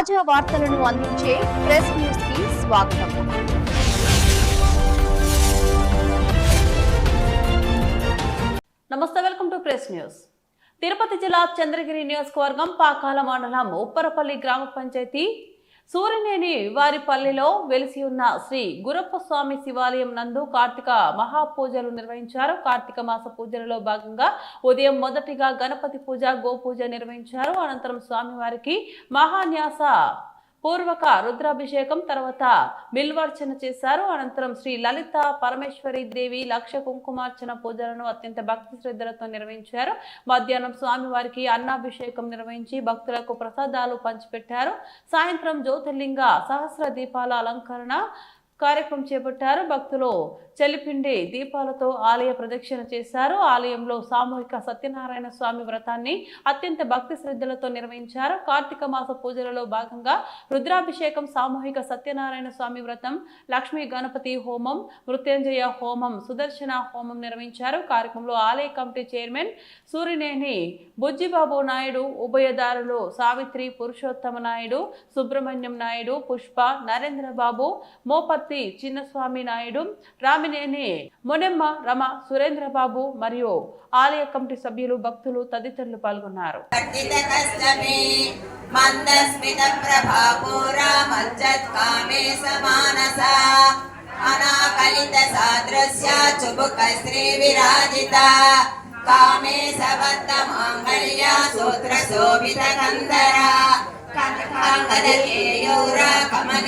తాజా వార్తలను అందించే ప్రెస్ న్యూస్కి స్వాగతం. నమస్తే welcome to press news. Tirupati జిల్లా చంద్రగిరి నియోజకవర్గం పాకాల మండలం ఉప్పరపల్లి గ్రామ పంచాయతీ సూర్యనేని వారిపల్లిలో వెలిసి ఉన్న శ్రీ గురప్ప స్వామి శివాలయం నందు కార్తీక మహాపూజలు నిర్వహించారు. కార్తీక మాస పూజలలో భాగంగా ఉదయం మొదటిగా గణపతి పూజ గోపూజ నిర్వహించారు. అనంతరం స్వామివారికి మహాన్యాస పూర్వక రుద్రాభిషేకం తర్వాత బిల్వార్చన చేశారు. అనంతరం శ్రీ లలిత పరమేశ్వరి దేవి లక్ష కుంకుమార్చన పూజలను అత్యంత భక్తి శ్రద్ధలతో నిర్వహించారు. మధ్యాహ్నం స్వామివారికి అన్నాభిషేకం నిర్వహించి భక్తులకు ప్రసాదాలు పంచిపెట్టారు. సాయంత్రం జ్యోతిర్లింగ సహస్ర దీపాల అలంకరణ కార్యక్రమం చేపట్టారు. భక్తులు చెలిపిండి దీపాలతో ఆలయ ప్రదక్షిణ చేశారు. ఆలయంలో సామూహిక సత్యనారాయణ స్వామి వ్రతాన్ని అత్యంత భక్తి శ్రద్ధలతో నిర్వహించారు. కార్తీక మాస పూజలలో భాగంగా రుద్రాభిషేకం సామూహిక సత్యనారాయణ స్వామి వ్రతం లక్ష్మీ గణపతి హోమం మృత్యుంజయ హోమం సుదర్శన హోమం నిర్వహించారు. కార్యక్రమంలో ఆలయ కమిటీ చైర్మన్ సూర్యనేని బుజ్జిబాబు నాయుడు ఉభయదారులు సావిత్రి పురుషోత్తమ నాయుడు సుబ్రహ్మణ్యం నాయుడు పుష్ప నరేంద్రబాబు మోపత్ సి చిన్నస్వామి నాయుడు రామినేని మొనెమ్మ రమ సురేంద్రబాబు మరియు ఆలయ కమిటీ సభ్యులు భక్తులు తదితరులు పాల్గొన్నారు. అనాకలిత శ్రీ విరాజిత. కామే సబద్ధ మాంగళ్యా సూత్ర శోభిత కందరా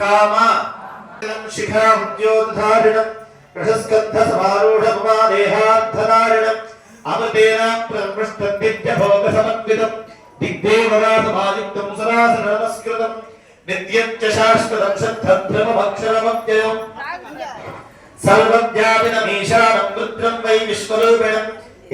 కామ. శిఖరాద్యోధారిణం రసస్కంధ సమారూఢ దేహార్థధారిణం అమృతేన ప్రమృష్టద్య భోగ సమన్వితం దిగ్దేవరాసమాదిత్యం సరాసన నమస్కృతం నిత్యం చ శాశ్వతం శద్ధం భ్రమభక్షరమవ్యయం సర్వవ్యాపినమీశానం రుద్రం వై విశ్వరూపిణం.